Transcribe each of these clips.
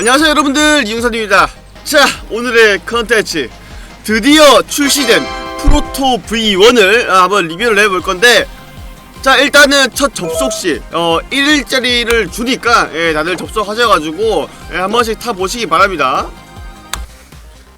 안녕하세요 여러분들. 이용선입니다. 자 오늘의 컨텐츠. 드디어 출시된 프로토 V1을 한번 리뷰를 해볼 건데 자 일단은 첫 접속시 어 1일짜리를 주니까 예, 다들 접속하셔가지고 예, 한 번씩 타보시기 바랍니다.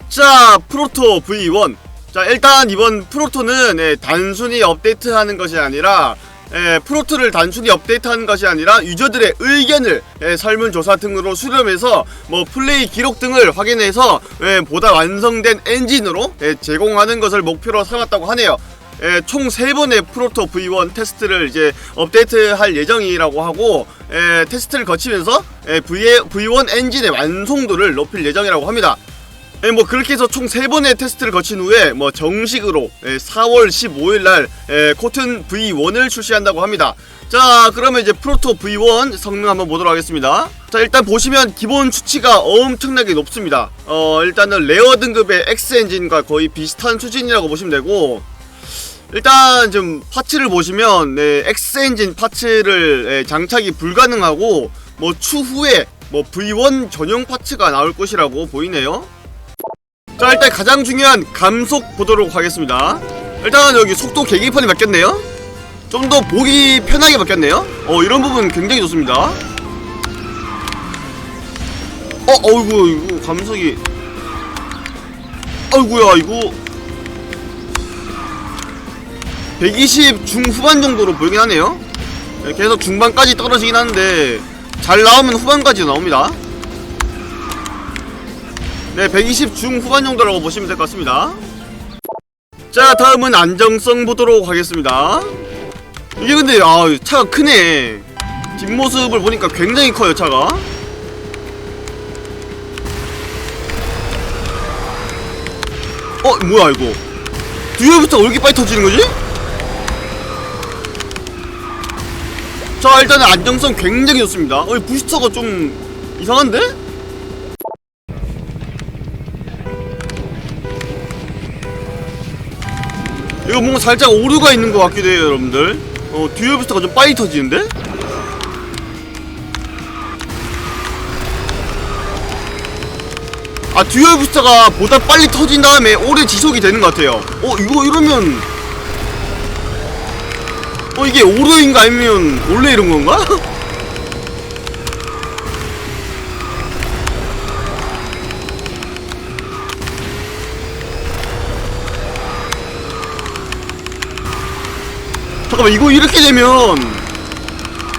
자 프로토 V1 자 일단 이번 프로토는 예, 단순히 업데이트하는 것이 아니라 예, 프로토를 단순히 업데이트하는 것이 아니라 유저들의 의견을 예, 설문조사 등으로 수렴해서 뭐 플레이 기록 등을 확인해서 예, 보다 완성된 엔진으로 예, 제공하는 것을 목표로 삼았다고 하네요. 예, 총 3번의 프로토 V1 테스트를 이제 업데이트할 예정이라고 하고 예, 테스트를 거치면서 예, V, V1 엔진의 완성도를 높일 예정이라고 합니다. 예, 뭐 그렇게 해서 총 3번의 테스트를 거친 후에 뭐 정식으로 예, 4월 15일 날 예, 코튼 V1을 출시한다고 합니다. 자, 그러면 이제 프로토 V1 성능 한번 보도록 하겠습니다. 자, 일단 보시면 기본 수치가 엄청나게 높습니다. 어, 일단은 레어 등급의 X 엔진과 거의 비슷한 수준이라고 보시면 되고 일단 좀 파츠를 보시면 네, X 엔진 파츠를 예, 장착이 불가능하고 뭐 추후에 뭐 V1 전용 파츠가 나올 것이라고 보이네요. 자 일단 가장 중요한 감속 보도록 하겠습니다. 일단 여기 속도 계기판이 바뀌었네요? 좀 더 보기 편하게 바뀌었네요? 어 이런 부분 굉장히 좋습니다. 어 어이구 이거 감속이. 어이구야 이거. 120 중후반 정도로 보이긴 하네요. 네, 계속 중반까지 떨어지긴 하는데 잘 나오면 후반까지 나옵니다 네, 120 중후반 정도라고 보시면 될 것 같습니다. 자, 다음은 안정성 보도록 하겠습니다. 이게 근데 아, 차가 크네. 뒷모습을 보니까 굉장히 커요, 차가. 어, 뭐야 이거? 뒤에부터 왜 이렇게 빨리 터지는 거지? 자, 일단은 안정성 굉장히 좋습니다. 어, 이 부스터가 좀 이상한데? 이거 뭔가 살짝 오류가 있는 것 같기도 해요 여러분들 어 듀얼 부스터가 좀 빨리 터지는데? 아 듀얼 부스터가 보다 빨리 터진 다음에 오래 지속이 되는 것 같아요 어 이거 이러면 어 이게 오류인가 아니면 원래 이런 건가? 잠깐만 이거 이렇게 되면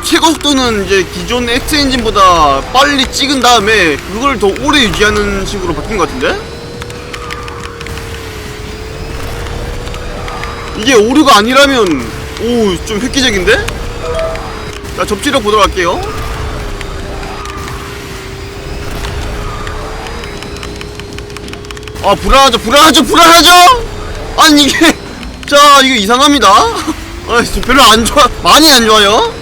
최고 속도는 이제 기존 X 엔진보다 빨리 찍은 다음에 그걸 더 오래 유지하는 식으로 바뀐 것 같은데? 이게 오류가 아니라면 오 좀 획기적인데? 자 접지력 보도록 할게요 아 불안하죠 불안하죠 불안하죠 아니 이게 자 이게 이상합니다 아 별로 안 좋아. 많이 안 좋아요?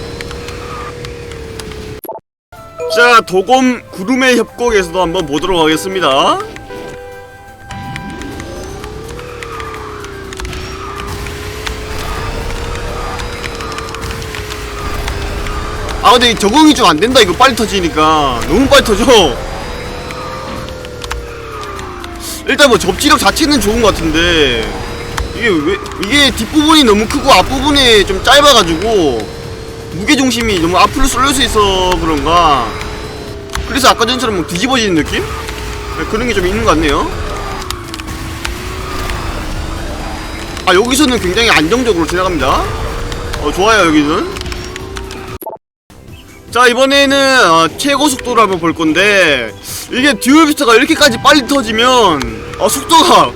자 도검 구름의 협곡에서도 한번 보도록 하겠습니다. 아 근데 이 적응이 좀 안된다. 이거 빨리 터지니까. 너무 빨리 터져. 일단 뭐 접지력 자체는 좋은 것 같은데 이게 왜 이게 뒷부분이 너무 크고 앞부분이 좀 짧아가지고 무게중심이 너무 앞으로 수 있어 그런가. 그래서 아까 전처럼 뭐 뒤집어지는 느낌? 네, 그런 게 좀 있는 것 같네요. 아 여기서는 굉장히 안정적으로 지나갑니다. 어 좋아요 여기는. 자 이번에는 어, 최고 속도를 한번 볼 건데 이게 듀얼비스트가 이렇게까지 빨리 터지면 어, 속도가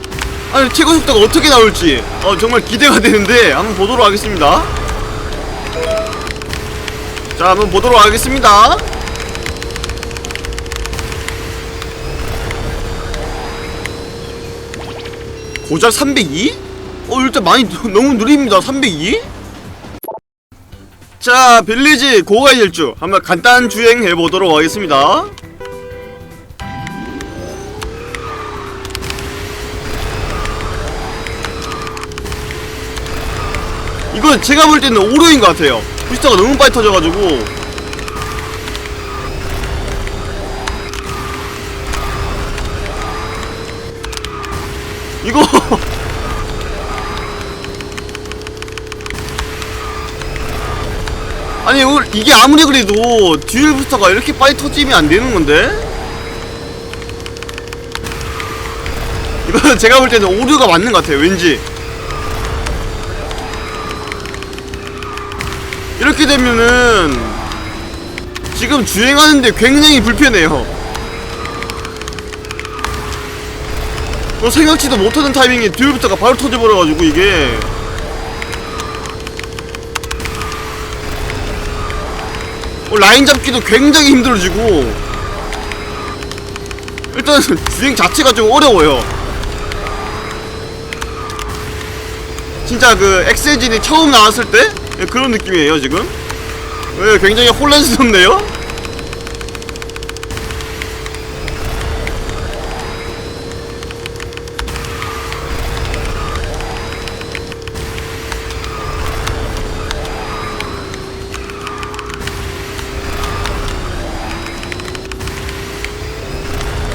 아니 최고 속도가 어떻게 나올지. 어, 정말 기대가 되는데 한번 보도록 하겠습니다. 자 한번 보도록 하겠습니다. 고작 302? 어 일단 많이 너무 느립니다 302? 자 빌리지 고가의 일주. 한번 간단 주행해 보도록 하겠습니다 이건 제가 볼 때는 오류인 것 같아요. 부스터가 너무 빨리 터져가지고. 이거. 아니 이게 아무리 그래도 듀얼 부스터가 이렇게 빨리 터지면 안 되는 건데? 이거 제가 볼 때는 오류가 맞는 것 같아요 왠지. 이렇게 되면은 지금 주행하는데 굉장히 불편해요. 어, 생각지도 못하는 타이밍에 듀얼부터가 바로 터져버려가지고 이게. 어, 라인 잡기도 굉장히 힘들어지고. 일단 주행 자체가 좀 어려워요. 진짜 그 엑셀진이 처음 나왔을 때 예, 그런 느낌이에요 지금? 예, 굉장히 혼란스럽네요?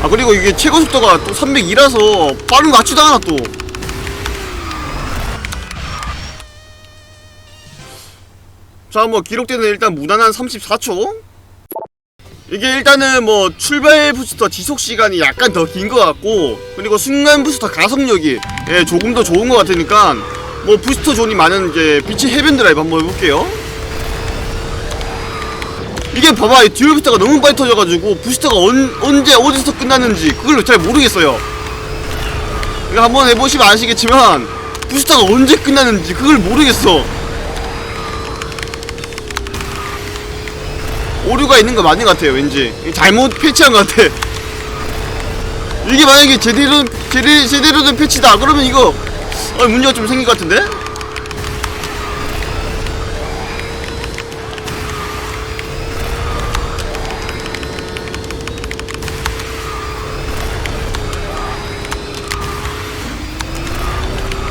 아 그리고 이게 최고 속도가 또 302라서 빠른 거 같지도 않아 또 자, 뭐 기록되는 일단 무난한 34초. 이게 일단은 뭐 출발 부스터 지속 시간이 약간 더 긴 것 같고 그리고 순간 부스터 가속력이 예, 조금 더 좋은 것 같으니까 뭐 부스터 존이 많은 이제 빛의 해변 드라이브 한번 해볼게요. 이게 봐봐 이 듀얼 부스터가 너무 빨리 터져가지고 부스터가 언, 언제 어디서 끝나는지 그걸 잘 모르겠어요. 이거 한번 해보시면 아시겠지만 부스터가 언제 끝나는지 그걸 모르겠어. 오류가 있는 거 맞는 것 같아요 왠지. 잘못 패치한 것 같아. 이게 만약에 제대로 제대, 제대로 된 패치다. 그러면 이거 어, 문제가 좀 생길 것 같은데?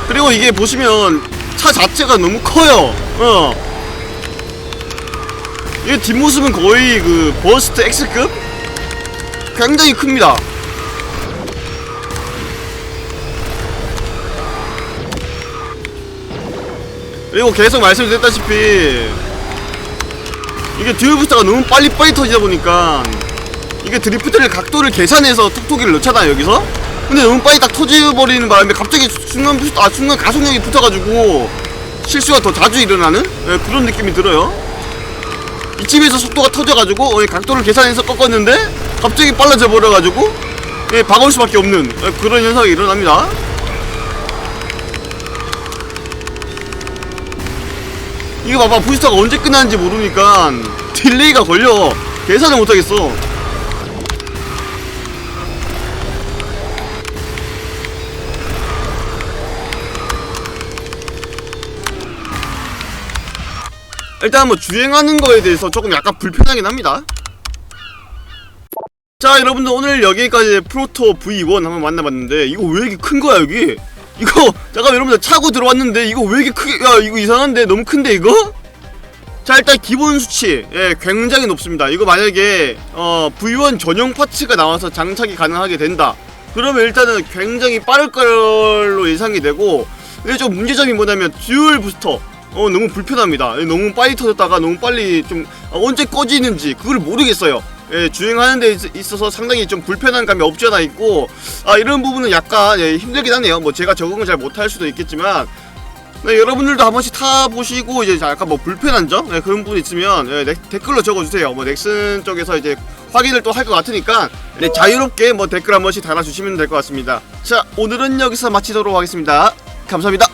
그리고 이게 보시면 차 자체가 너무 커요. 어 이 뒷모습은 거의 그 버스트 X급? 굉장히 큽니다. 그리고 계속 말씀드렸다시피 이게 듀얼 부스터가 너무 빨리빨리 터지다 보니까 이게 드리프트를 각도를 계산해서 톡톡이를 넣잖아요 여기서 근데 너무 빨리 딱 터져버리는 바람에 갑자기 순간 부스터 아 순간 가속력이 붙어가지고 실수가 더 자주 일어나는 예, 그런 느낌이 들어요 이쯤에서 속도가 터져가지고 어, 각도를 계산해서 꺾었는데 갑자기 빨라져 버려가지고 예, 박을 수밖에 없는 예, 그런 현상이 일어납니다. 이거 봐봐 부스터가 언제 끝나는지 모르니까 딜레이가 걸려 계산을 못하겠어. 일단 뭐 주행하는 거에 대해서 조금 약간 불편하긴 합니다. 자 여러분들 오늘 여기까지 프로토 V1 한번 만나봤는데 이거 왜 이렇게 큰 거야 여기? 이거 잠깐 여러분들 차고 들어왔는데 이거 왜 이렇게 크게 야 이거 이상한데 너무 큰데 이거? 자 일단 기본 수치 예 굉장히 높습니다 이거 만약에 어 V1 전용 파츠가 나와서 장착이 가능하게 된다 그러면 일단은 굉장히 빠를 걸로 예상이 되고 근데 좀 문제점이 뭐냐면 듀얼 부스터 어 너무 불편합니다. 예, 너무 빨리 터졌다가 너무 빨리 좀 어, 언제 꺼지는지 그걸 모르겠어요. 예, 주행하는 데 있- 있어서 상당히 좀 불편한 감이 없지 않아 있고 아 이런 부분은 약간 예, 힘들긴 하네요. 뭐 제가 적응을 잘 못할 수도 있겠지만 네, 여러분들도 한 번씩 타보시고 이제 약간 뭐 불편한 점? 네, 그런 부분 있으면 예, 넥- 댓글로 적어주세요. 뭐 넥슨 쪽에서 이제 확인을 또 할 것 같으니까 네, 자유롭게 뭐 댓글 한 번씩 달아주시면 될 것 같습니다. 자 오늘은 여기서 마치도록 하겠습니다. 감사합니다